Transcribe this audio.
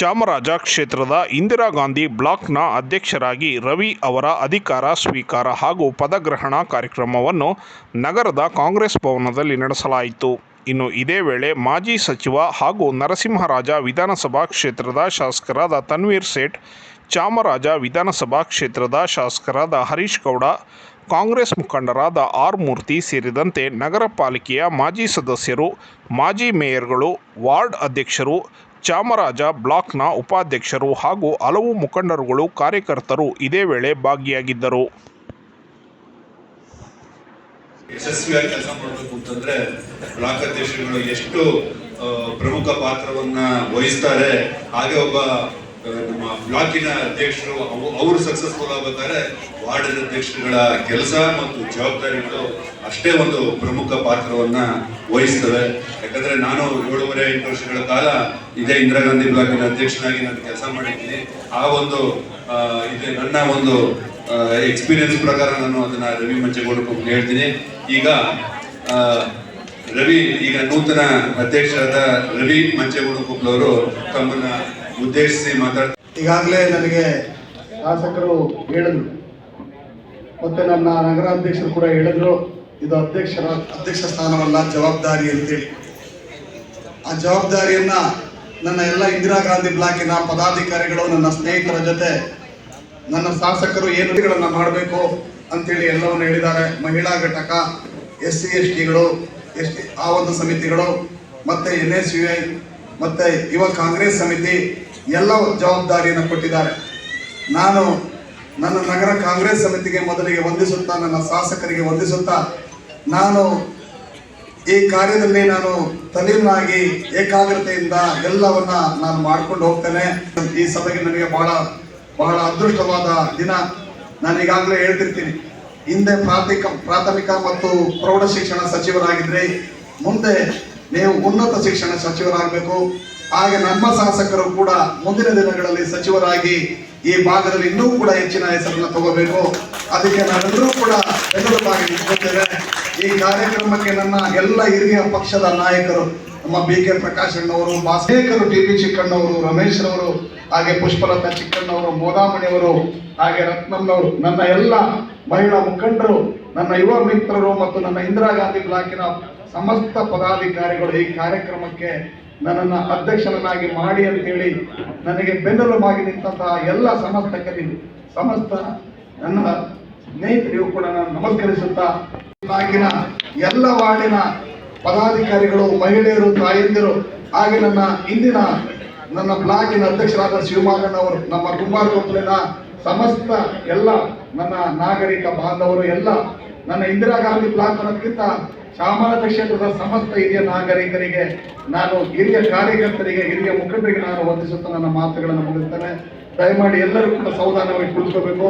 ಚಾಮರಾಜ ಕ್ಷೇತ್ರದ ಇಂದಿರಾ ಗಾಂಧಿ ಬ್ಲಾಕ್ನ ಅಧ್ಯಕ್ಷರಾಗಿ ರವಿ ಅವರ ಅಧಿಕಾರ ಸ್ವೀಕಾರ ಹಾಗೂ ಪದಗ್ರಹಣ ಕಾರ್ಯಕ್ರಮವನ್ನು ನಗರದ ಕಾಂಗ್ರೆಸ್ ಭವನದಲ್ಲಿ ನಡೆಸಲಾಯಿತು. ಇನ್ನು ಇದೇ ವೇಳೆ ಮಾಜಿ ಸಚಿವ ಹಾಗೂ ನರಸಿಂಹರಾಜ ವಿಧಾನಸಭಾ ಕ್ಷೇತ್ರದ ಶಾಸಕರಾದ ತನ್ವೀರ್ ಸೇಠ್, ಚಾಮರಾಜ ವಿಧಾನಸಭಾ ಕ್ಷೇತ್ರದ ಶಾಸಕರಾದ ಹರೀಶ್ ಗೌಡ, ಕಾಂಗ್ರೆಸ್ ಮುಖಂಡರಾದ ಆರ್ ಮೂರ್ತಿ ಸೇರಿದಂತೆ ನಗರ ಪಾಲಿಕೆಯ ಮಾಜಿ ಸದಸ್ಯರು, ಮಾಜಿ ಮೇಯರ್ಗಳು, ವಾರ್ಡ್ ಅಧ್ಯಕ್ಷರು ಚಾಮರಾಜ ಬ್ಲಾಕ್ನ ಉಪಾಧ್ಯಕ್ಷರು ಹಾಗೂ ಹಲವು ಮುಖಂಡರುಗಳು ಕಾರ್ಯಕರ್ತರು ಇದೇ ವೇಳೆ ಭಾಗಿಯಾಗಿದ್ದರು. ಯಶಸ್ವಿಯಾಗಿ ಕೆಲಸ ಮಾಡಬೇಕು ಅಂತಂದ್ರೆ ಬ್ಲಾಕ್ ಅಧ್ಯಕ್ಷರುಗಳು ಎಷ್ಟು ಪ್ರಮುಖ ಪಾತ್ರವನ್ನ ವಹಿಸ್ತಾರೆ, ಹಾಗೆ ಒಬ್ಬ ನಮ್ಮ ಬ್ಲಾಕಿನ ಅಧ್ಯಕ್ಷರು ಅವು- ಅವರು ಸಕ್ಸಸ್ಫುಲ್ ಆಗ್ಬೇಕಾದ್ರೆ ವಾರ್ಡ್ ಅಧ್ಯಕ್ಷರುಗಳ ಕೆಲಸ ಮತ್ತು ಜವಾಬ್ದಾರಿಗಳು ಅಷ್ಟೇ ಒಂದು ಪ್ರಮುಖ ಪಾತ್ರವನ್ನ ವಹಿಸ್ತವೆ. ಯಾಕಂದ್ರೆ ನಾನು ಏಳೂವರೆ, ಎಂಟು ವರ್ಷಗಳ ಕಾಲ ಇದೇ ಇಂದಿರಾ ಗಾಂಧಿ ಬ್ಲಾಕಿನ ಅಧ್ಯಕ್ಷನಾಗಿ ನಾನು ಕೆಲಸ ಮಾಡಿದ್ದೀನಿ. ಆ ಒಂದು ಇದೆ ನನ್ನ ಒಂದು ಎಕ್ಸ್ಪೀರಿಯನ್ಸ್ ಪ್ರಕಾರ ನಾನು ಅದನ್ನ ರವಿ ಮಂಚೇಗೌಡ ಹೇಳ್ತೀನಿ. ಈಗ ರವಿ, ಈಗ ನೂತನ ಅಧ್ಯಕ್ಷರಾದ ರವಿ ಮಂಚೇಗೌಡ ಕುಪ್ಲವರು ತಮ್ಮನ್ನ ಉದ್ದೇಶಿಸಿ ಮಾತಾಡ್ತಾರೆ ಈಗಾಗಲೇ ನನಗೆ ಶಾಸಕರು ಹೇಳಿದ್ರು. ಮತ್ತೆ ನನ್ನ ನಗರಾಧ್ಯಕ್ಷರು ಕೂಡ ಹೇಳಿದ್ರು, ಇದು ಅಧ್ಯಕ್ಷರ, ಅಧ್ಯಕ್ಷ ಸ್ಥಾನವಲ್ಲ, ಜವಾಬ್ದಾರಿ ಅಂತೇಳಿ. ಆ ಜವಾಬ್ದಾರಿಯನ್ನ ನನ್ನ ಎಲ್ಲ ಇಂದಿರಾ ಗಾಂಧಿ ಬ್ಲಾಕಿನ ಪದಾಧಿಕಾರಿಗಳು, ನನ್ನ ಸ್ನೇಹಿತರ ಜೊತೆ ನನ್ನ ಶಾಸಕರು ಏನುಗಳನ್ನ ಮಾಡಬೇಕು ಅಂತೇಳಿ ಎಲ್ಲವನ್ನು ಹೇಳಿದ್ದಾರೆ. ಮಹಿಳಾ ಘಟಕ, ಎಸ್ ಸಿ, ಎಸ್ ಟಿಗಳು ಎಸ್ ಟಿ, ಆ ಒಂದು ಸಮಿತಿಗಳು, ಮತ್ತೆ ಎನ್ ಎಸ್ ಯು ಐ ಮತ್ತೆ ಯುವ ಕಾಂಗ್ರೆಸ್ ಸಮಿತಿ ಎಲ್ಲ ಜವಾಬ್ದಾರಿಯನ್ನು ಕೊಟ್ಟಿದ್ದಾರೆ. ನಾನು ನನ್ನ ನಗರ ಕಾಂಗ್ರೆಸ್ ಸಮಿತಿಗೆ ಮೊದಲಿಗೆ ವಂದಿಸುತ್ತಾ, ನನ್ನ ಶಾಸಕರಿಗೆ ವಂದಿಸುತ್ತಾ, ನಾನು ಈ ಕಾರ್ಯದಲ್ಲಿ ನಾನು ತಲೀನಾಗಿ ಏಕಾಗ್ರತೆಯಿಂದ ಎಲ್ಲವನ್ನ ನಾನು ಮಾಡ್ಕೊಂಡು ಹೋಗ್ತೇನೆ. ಈ ಸಭೆಗೆ ನನಗೆ ಬಹಳ ಬಹಳ ಅದೃಷ್ಟವಾದ ದಿನ ನಾನು ಈಗಾಗಲೇ ಹೇಳ್ತಿರ್ತೀನಿ. ಹಿಂದೆ ಪ್ರಾಥಮಿಕ ಪ್ರಾಥಮಿಕ ಮತ್ತು ಪ್ರೌಢ ಶಿಕ್ಷಣ ಸಚಿವರಾಗಿದ್ರೆ, ಮುಂದೆ ನೀವು ಉನ್ನತ ಶಿಕ್ಷಣ ಸಚಿವರಾಗಬೇಕು. ಹಾಗೆ ನಮ್ಮ ಶಾಸಕರು ಕೂಡ ಮುಂದಿನ ದಿನಗಳಲ್ಲಿ ಸಚಿವರಾಗಿ ಈ ಭಾಗದಲ್ಲಿ ಇನ್ನೂ ಕೂಡ ಹೆಚ್ಚಿನ ಹೆಸರನ್ನು ತಗೋಬೇಕು. ಅದಕ್ಕೆ ನಾವೆಲ್ಲರೂ ಕೂಡ ಬೆಂಗಳೂರಾಗಿ ನಿಂತ್ಕೊಳ್ತೇವೆ. ಈ ಕಾರ್ಯಕ್ರಮಕ್ಕೆ ನನ್ನ ಎಲ್ಲ ಹಿರಿಯ ಪಕ್ಷದ ನಾಯಕರು ನಮ್ಮ ಬಿ ಕೆ ಪ್ರಕಾಶ್ ಅಣ್ಣವರು ಬಾಸೇಕರು ಟಿ ಬಿ ಚಿಕ್ಕಣ್ಣವರು, ರಮೇಶ್ ರವರು, ಹಾಗೆ ಪುಷ್ಪಲತಾ ಚಿಕ್ಕಣ್ಣವರು, ಮೋದಾಮಣಿಯವರು, ಹಾಗೆ ರತ್ನಮ್ಮನವರು ನನ್ನ ಎಲ್ಲ ಮಹಿಳಾ ಮುಖಂಡರು, ನನ್ನ ಯುವ ಮಿತ್ರರು ಮತ್ತು ನನ್ನ ಇಂದಿರಾ ಗಾಂಧಿ ಬ್ಲಾಕಿನ ಸಮಸ್ತ ಪದಾಧಿಕಾರಿಗಳು ಈ ಕಾರ್ಯಕ್ರಮಕ್ಕೆ ನನ್ನನ್ನು ಅಧ್ಯಕ್ಷರನ್ನಾಗಿ ಮಾಡಿ ಅಂತೇಳಿ ನನಗೆ ಬೆನ್ನೆಲುಬಾಗಿ ನಿಂತಹ ಎಲ್ಲ ಸಮಸ್ತಕರಿಗೂ ಸಮಸ್ತ ನನ್ನ ಸ್ನೇಹಿತರಿಗೂ ಕೂಡ ನಾನು ನಮಸ್ಕರಿಸುತ್ತಾ ಬ್ಲಾಕಿನ ಎಲ್ಲ ವಾರ್ಡಿನ ಪದಾಧಿಕಾರಿಗಳು, ಮಹಿಳೆಯರು, ತಾಯಂದಿರು, ಹಾಗೆ ನನ್ನ ಇಂದಿನ ನನ್ನ ಬ್ಲಾಕಿನ ಅಧ್ಯಕ್ಷರಾದ ಶಿವಮೊಗ್ಗನವರು ನಮ್ಮ ಕುಂಬಾರ ಸಮಸ್ತ ಎಲ್ಲ ನನ್ನ ನಾಗರಿಕ ಬಾಂಧವರು, ಎಲ್ಲ ನನ್ನ ಇಂದಿರಾ ಗಾಂಧಿ ಬ್ಲಾಕ್ ಅನ್ನೋದಕ್ಕಿಂತ ಚಾಮರಾಜ ಕ್ಷೇತ್ರದ ಸಮಸ್ತ ಹಿರಿಯ ನಾಗರಿಕರಿಗೆ, ನಾನು ಹಿರಿಯ ಕಾರ್ಯಕರ್ತರಿಗೆ, ಹಿರಿಯ ಮುಖಂಡರಿಗೆ ನಾನು ವಂದಿಸುತ್ತಾ ನನ್ನ ಮಾತುಗಳನ್ನು ಮುಗಿಸ್ತೇನೆ. ದಯಮಾಡಿ ಎಲ್ಲರೂ ಕೂಡ ಸೌಧಾನವಾಗಿ ಕುಳಿತುಕೋಬೇಕು